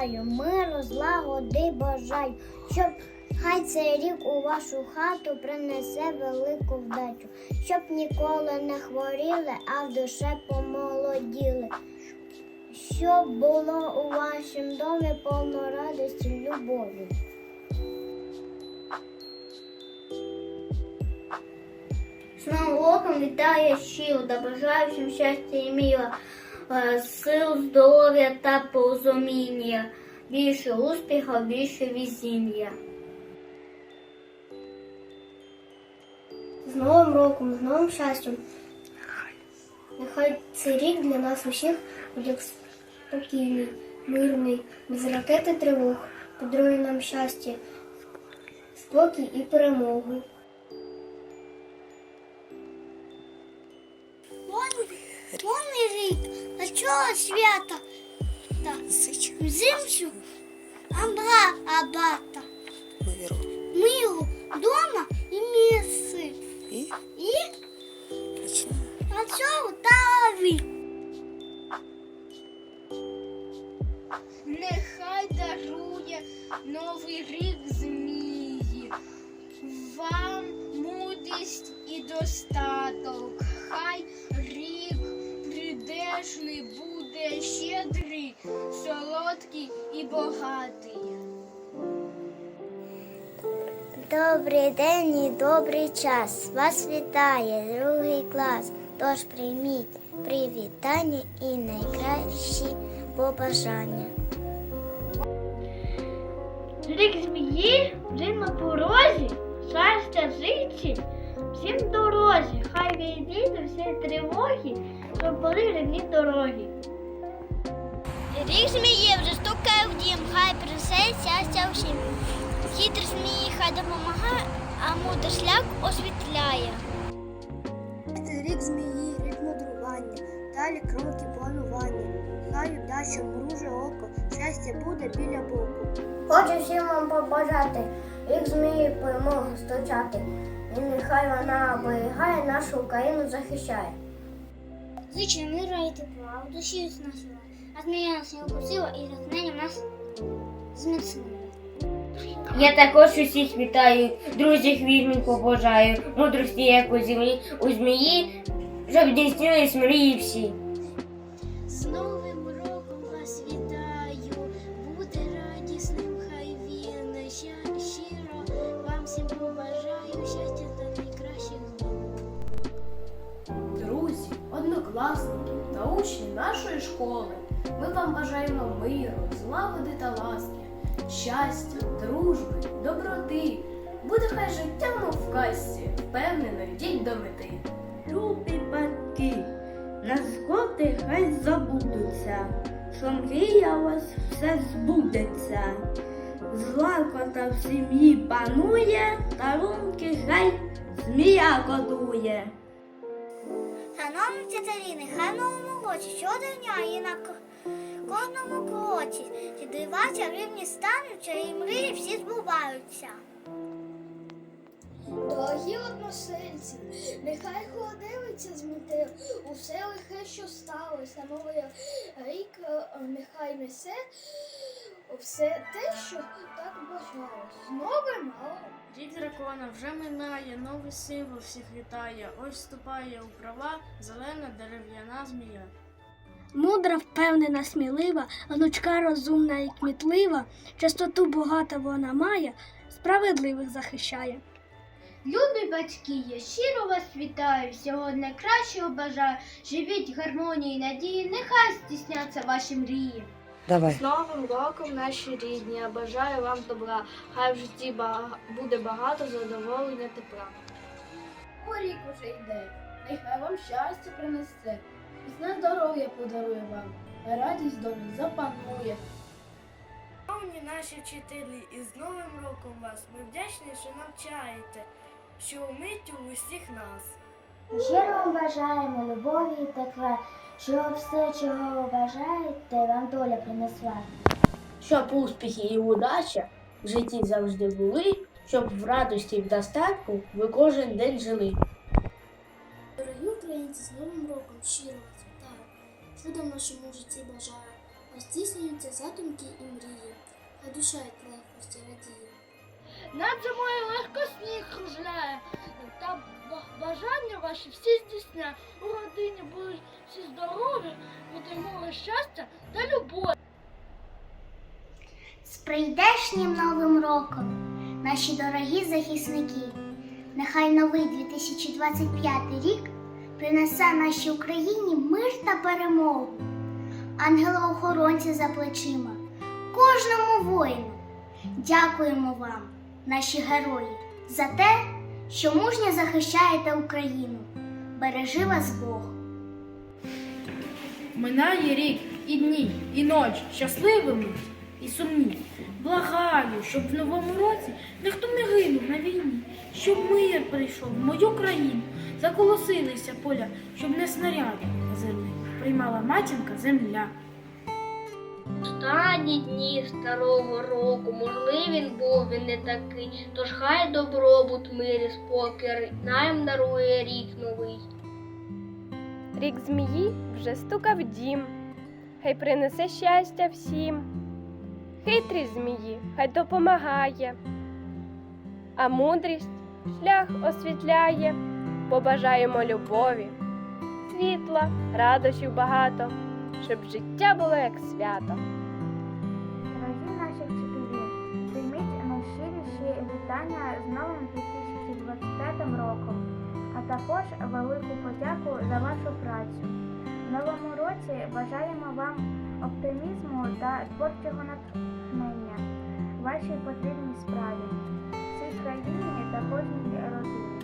вітаю, миру, злагоди бажаю, щоб хай цей рік у вашу хату принесе велику вдачу, щоб ніколи не хворіли, а в душе помолоділи. Щоб було у вашому домі повно радості любові. З Новим роком вітаю щиро та бажаю всім щастя і міра, е, сил, здоров'я та порозуміння, більше успіху, більше везіння. З Новим роком, з новим щастям. Нехай цей рік для нас усіх буде спокійний, мирний, без ракети тривог, подарує нам щастя, спокій і перемогу. Повний рік, на чого свята? Та взимку абра абата. Миру. Миру, дома і місце. І І почнемо. на чого таві. Нехай дарує новий рік змії, вам мудрість і достаток. Хай рік придешний буде щедрий, солодкий і багатий. Добрий день і добрий час. Вас вітає другий клас. Тож прийміть привітання і найкращі побажання. Рік змії вже на порозі, щастя житті, всім дорозі. Хай відійде всі тривоги, щоб були рівні дороги. Рік змії вже стукає в дім, хай принесе щастя всім. Хитрі змії хай допомагає, а мудрий шлях освітляє. Рік змії, рік мудрування, далі кроки планування. Хай удача мруже око, щастя буде біля боку. Хочу всім вам побажати, рік змії перемоги стучати. І нехай вона оберігає нашу Україну захищає. Зичу мира і тепла, в душі а змія нас не укусила і натхненням нас зміцнила. Я також усіх вітаю, друзів вірних побажаю, мудрості, як у землі, у змії, щоб здійснились мрії всі. З Новим роком вас вітаю, буде радісним, хай він ща- щиро вам всім побажаю щастя та найкращих. Друзі, однокласники та учні нашої школи. Ми вам бажаємо миру, злагоди та ласки, щастя, дружби, доброти. Буде хай життя, мов в касті, впевнено йдіть до мети. Любі батьки, наскоти хай забудуться, що мрія у вас все збудеться. Злакота в сім'ї панує, дарунки хай змія годує. Шановні тітарі, нехай в новому році щодня і на кожному кроці. Ці дива чарівні стануться і мрії всі збуваються. Дорогі односельці, нехай холодилиця змітив усе лихе, що сталося. Новий рік е, нехай несе все те, що так бажалось. З новим роком! Рік дракона вже минає, новий символ всіх вітає. Ось вступає у права зелена дерев'яна змія. Мудра, впевнена, смілива, гнучка, розумна і кмітлива, чистоту багата вона має, справедливих захищає. Любі батьки, я щиро вас вітаю, всього найкращого бажаю. Живіть в гармонії, і надії, нехай здійсняться ваші мрії. Давай. З Новим роком наші рідні, я бажаю вам добра. Хай в житті буде багато задоволення тепла. Рік уже йде, нехай вам щастя принесе, здоров'я подарує вам, радість в домі запанує. Шановні наші вчителі, і з Новим роком вас ми вдячні, що навчаєте, що вмить у усіх нас. Щиро вам бажаємо любові і тепла, щоб все, чого ви бажаєте, вам доля принесла. Щоб успіхи і удача в житті завжди були, щоб в радості і в достатку ви кожен день жили. Дорогі українці, з Новим роком щиро вас вітаю. Чудо в нашому житті бажаю. здійснюються задумки і мрії, а душа й легкості радіє. Над зимою легко сніг кружляє, та бажання ваші всі здійсняє. У родині будуть всі здорові, буде море щастя та любов. З прийдешнім новим роком, наші дорогі захисники, нехай новий 2025 рік принесе нашій Україні мир та перемогу, ангела-охоронця за плечима, кожному воїну. Дякуємо вам, наші герої, за те, що мужньо захищаєте Україну. Бережи вас Бог! Минає рік і дні, і ночі щасливими і сумні. Благаю, щоб в новому році ніхто не гинув на війні, щоб мир прийшов в мою країну, заколосилися поля, щоб не снаряди на землі приймала матінка земля. Останні дні старого року, можливий він був він не такий, тож хай добробут, мир і спокій нам дарує рік новий. Рік змії вже стукав дім, хай принесе щастя всім. Хитрі змії, хай допомагає, а мудрість шлях освітляє. Побажаємо любові, світла, радощів багато, щоб життя було як свято. Дорогі наші вчителі, прийміть найщиріші вітання з новим 2025 роком, а також велику подяку за вашу працю. В новому році бажаємо вам оптимізму та творчого натхнення вашій потрібній справі, всій країні та кожній родині.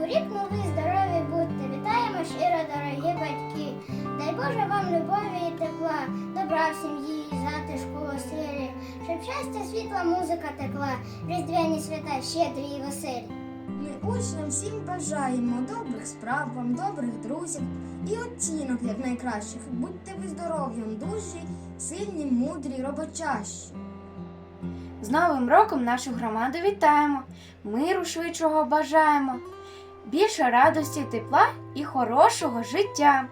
У рік новий здорові будьте, вітаємо щиро, дорогі батьки. Дай Боже вам любові і тепла, добра в сім'ї, затишку у оселі, щоб щастя, світла, музика текла, різдвяні свята щедрі і веселі. Ми учням всім бажаємо добрих справ вам, добрих друзів і оцінок як найкращих. Будьте ви здоров'ям, дужі, сильні, мудрі, роботящі. З Новим роком нашу громаду вітаємо, миру швидшого бажаємо, більше радості, тепла і хорошого життя,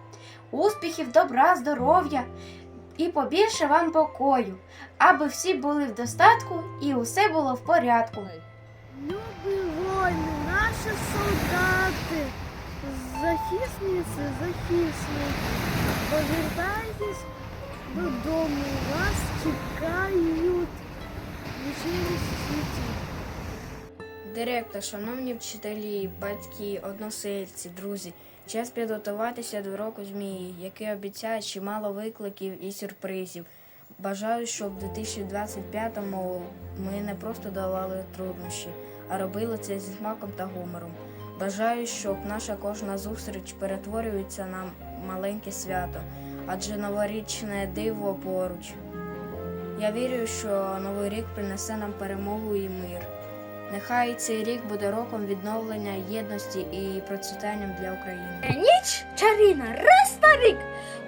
успіхів, добра, здоров'я і побільше вам покою, аби всі були в достатку і усе було в порядку. Любі воїни, наші солдати, захисниці, захисники, повертайтесь додому, вас чекають вечері світі. Директор, шановні вчителі, батьки, односельці, друзі, час підготуватися до року змії, який обіцяє чимало викликів і сюрпризів. Бажаю, щоб в 2025-му ми не просто долали труднощі, а робили це зі смаком та гумором. Бажаю, щоб наша кожна зустріч перетворюється на маленьке свято, адже новорічне диво поруч. Я вірю, що новий рік принесе нам перемогу і мир. Нехай цей рік буде роком відновлення єдності і процвітанням для України. Ніч чарівна, раз на рік,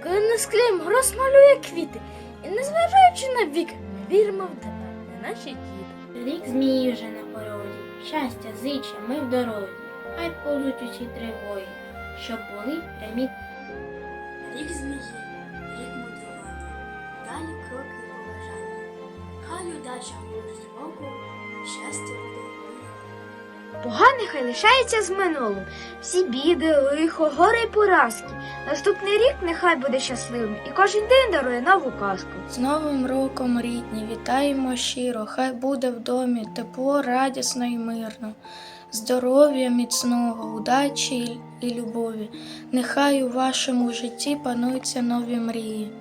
коли на склі розмалює квіти, і незважаючи на вік, ми віримо в тебе, не наші діти. Рік змії вже на порозі, щастя, зича, ми в дорозі, хай повзуть усі тривої, щоб були прямі Рік змії, рік мудрування, далі кроки побажання. Хай удача буде року, щастя буде миром. Погане хай лишається з минулим. Всі біди, лихо, горе й поразки. Наступний рік нехай буде щасливим і кожен день дарує нову казку. З Новим роком, рідні, вітаємо щиро, хай буде в домі тепло, радісно і мирно, здоров'я міцного, удачі і любові. Нехай у вашому житті пануються нові мрії.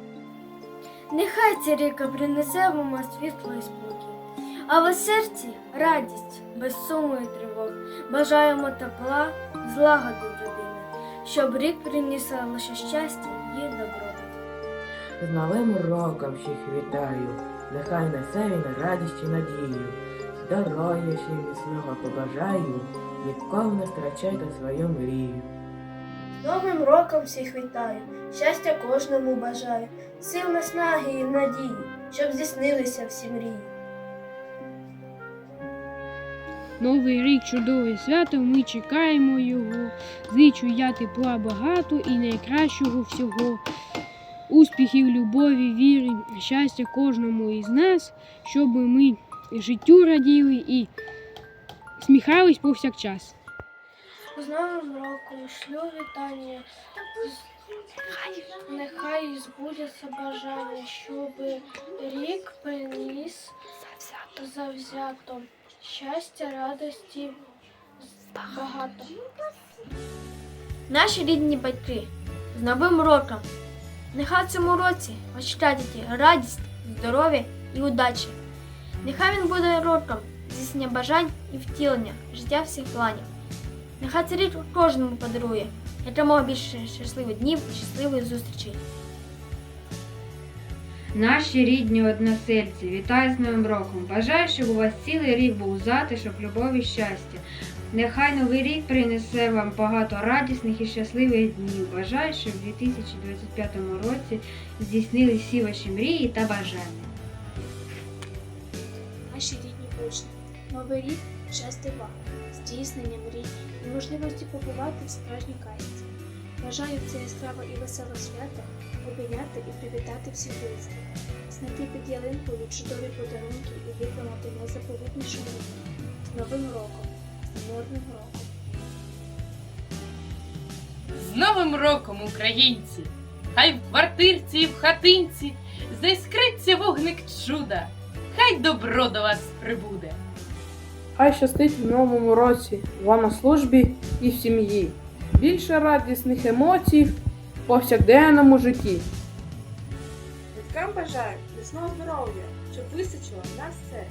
Нехай ця ріка принесе вам світло і спокій, а в серці радість, без суму і тривог. Бажаємо тепла, злагоди в родини, щоб рік приніс лише щастя і добробут. З Новим роком всіх вітаю, нехай несе він радість і надію. Здоров'я ще міцного побажаю, ніколи не втрачайте свою мрію. З Новим роком всіх вітаю, щастя кожному бажаю, сил наснаги і надії, щоб здійснилися всі мрії. Новий рік чудове свято, ми чекаємо його. Зичу я тепла багато і найкращого всього. успіхів, любові, віри, щастя кожному із нас, щоб ми життю раділи і сміхались повсякчас. З Новим роком шлю вітання. Нехай збудеться бажання, щоб рік приніс завзято щастя, радості багато. Наші рідні батьки з Новим роком! Нехай в цьому році вас радість, здоров'я і удачі. Нехай він буде роком здійснення бажань і втілення життя всіх планів. Нехай цей рік кожному подарує якомога більше щасливих днів і щасливих зустрічей. Наші рідні односельці, вітаю з Новим роком! Бажаю, щоб у вас цілий рік був затишок, любов і щастя. Нехай новий рік принесе вам багато радісних і щасливих днів. Бажаю, щоб у 2025 році здійснили всі ваші мрії та бажання. Наші рідні учні. Новий рік щастя вам, здійснення мрій і можливості побувати в справжній касті. Бажаю в це яскраве і веселе свято обійняти і привітати всіх близьких, знайти під ялинкою чудові подарунки і виконати найзаповітнішу мрію. З Новим роком, з мирним роком. З Новим роком, українці! Хай в квартирці і в хатинці заіскриться вогник чуда, хай добро до вас прибуде. Хай щастить в новому році вам на службі і в сім'ї. Більше радісних емоцій в повсякденному житті. Батькам бажаю міцного здоров'я, щоб вистачило на все.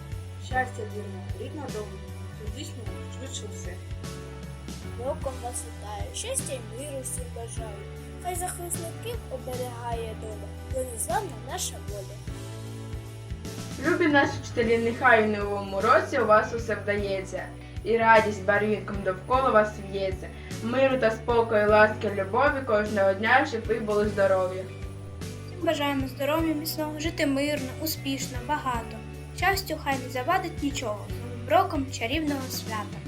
Щастя вірного, рідного дому, щоб дійсно швидше все. Роком вас вітаю, щастя і миру всім бажаю. Хай захисників оберігає доля, бо незламна наша воля. Любі наші вчителі, нехай у новому році у вас усе вдається, і радість барвінком довкола вас в'ється. Миру та спокою, ласки, любові кожного дня, щоб ви були здорові. Бажаємо здоров'я міцного, жити мирно, успішно, багато. Щастю хай не завадить нічого. З роком чарівного свята.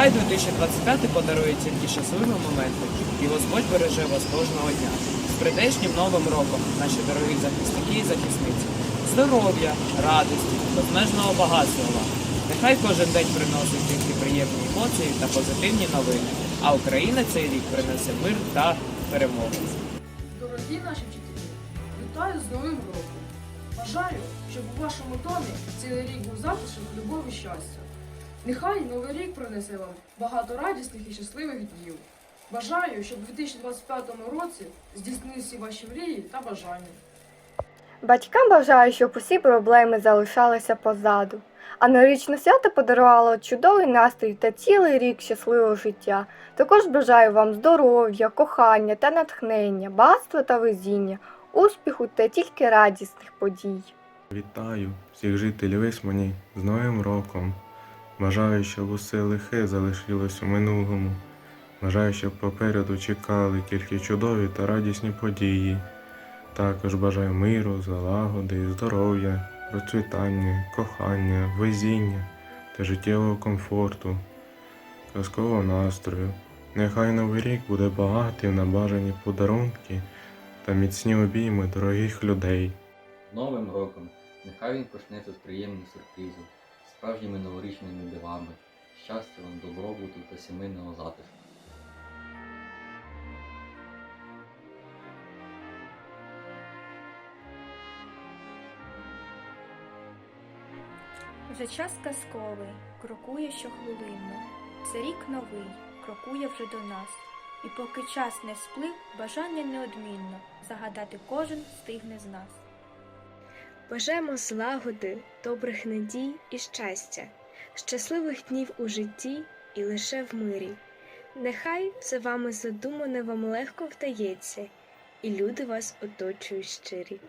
Нехай 2025 подарує тільки щасливі моменти, і Господь береже вас кожного дня. З прийдешнім новим роком, наші дорогі захисники і захисниці. Здоров'я, радості, безмежного багатства вам. Нехай кожен день приносить тільки приємні емоції та позитивні новини, а Україна цей рік принесе мир та перемогу. Дорогі наші вчителі, вітаю з Новим роком. Бажаю, щоб у вашому домі цілий рік був затишок, любов і щастя. Нехай новий рік принесе вам багато радісних і щасливих днів. Бажаю, щоб у 2025 році здійснили всі ваші мрії та бажання. Батькам бажаю, щоб усі проблеми залишалися позаду, а новорічне свято подарувало чудовий настрій та цілий рік щасливого життя. Також бажаю вам здоров'я, кохання та натхнення, багатства та везіння, успіху та тільки радісних подій. Вітаю всіх жителів Ісмані з Новим роком. Бажаю, щоб усе лихе залишилось у минулому. Бажаю, щоб попереду чекали тільки чудові та радісні події. Також бажаю миру, злагоди, здоров'я, процвітання, кохання, везіння та життєвого комфорту, казкового настрою. Нехай новий рік буде багатий на бажані подарунки та міцні обійми дорогих людей. Новим роком! Нехай він почнеться з приємних сюрпризів, справжніми новорічними дивами, щастя вам, добробуту та сімейного затишку. Вже час казковий, крокує щохвилинно. Це рік новий, крокує вже до нас. І поки час не сплив, бажання неодмінно загадати кожен встигне з нас. Бажаємо злагоди, добрих надій і щастя, щасливих днів у житті і лише в мирі. Нехай все вами задумане вам легко вдається, і люди вас оточують щирі.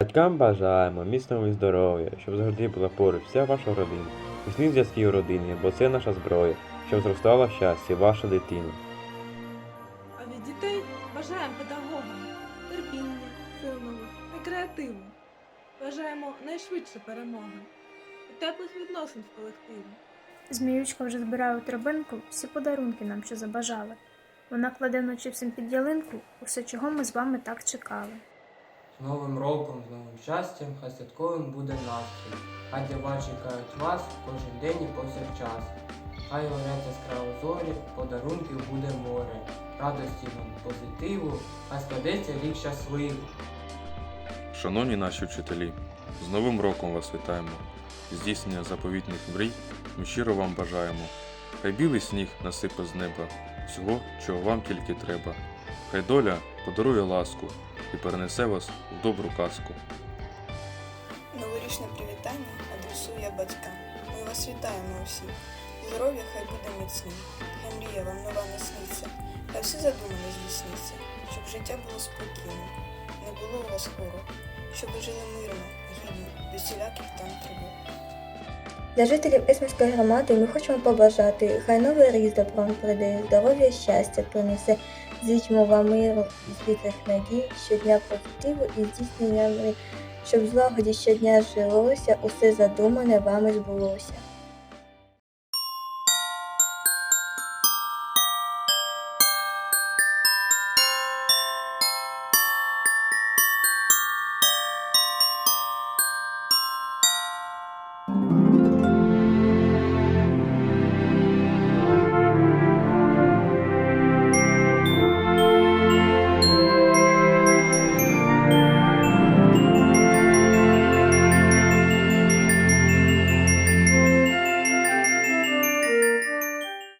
Батькам бажаємо міцного і здоров'я, щоб завжди була поруч вся ваша родина, міцні зв'язки у родині, бо це наша зброя, щоб зростала в щасті ваша дитина. Перемоги і теплих відносин в колективі. Зміючка вже збирає у травинку всі подарунки нам, що забажали. Вона кладе вночі всім під ялинку усе, чого ми з вами так чекали. З Новим роком, з новим щастям, хай святковим буде настрій. Хай дива чекають вас кожен день і повсякчас. Хай горять яскраво зорі, подарунків буде море. Радості вам, позитиву, хай складеться рік щасливий. Шановні наші вчителі, з Новим роком вас вітаємо. Здійснення заповітних мрій ми щиро вам бажаємо. Хай білий сніг насипе з неба, всього, чого вам тільки треба. Хай доля подарує ласку і перенесе вас в добру казку. Новорічне привітання адресую я батькам. Ми вас вітаємо усі. Здоров'я хай буде міцним, хай мрія вам нова не сниться, хай все задумане здійсниться, щоб життя було спокійним, не було у вас хвороб, щоб жили мирно, гідно, без всіляких там тривог. Для жителів Ісмської громади ми хочемо побажати, хай новий рік добром прийде, здоров'я, щастя принесе, зичмо вам миру і світлих надій, щодня позитиву і здійснення мрій, щоб злагоді щодня жилося, усе задумане вами збулося.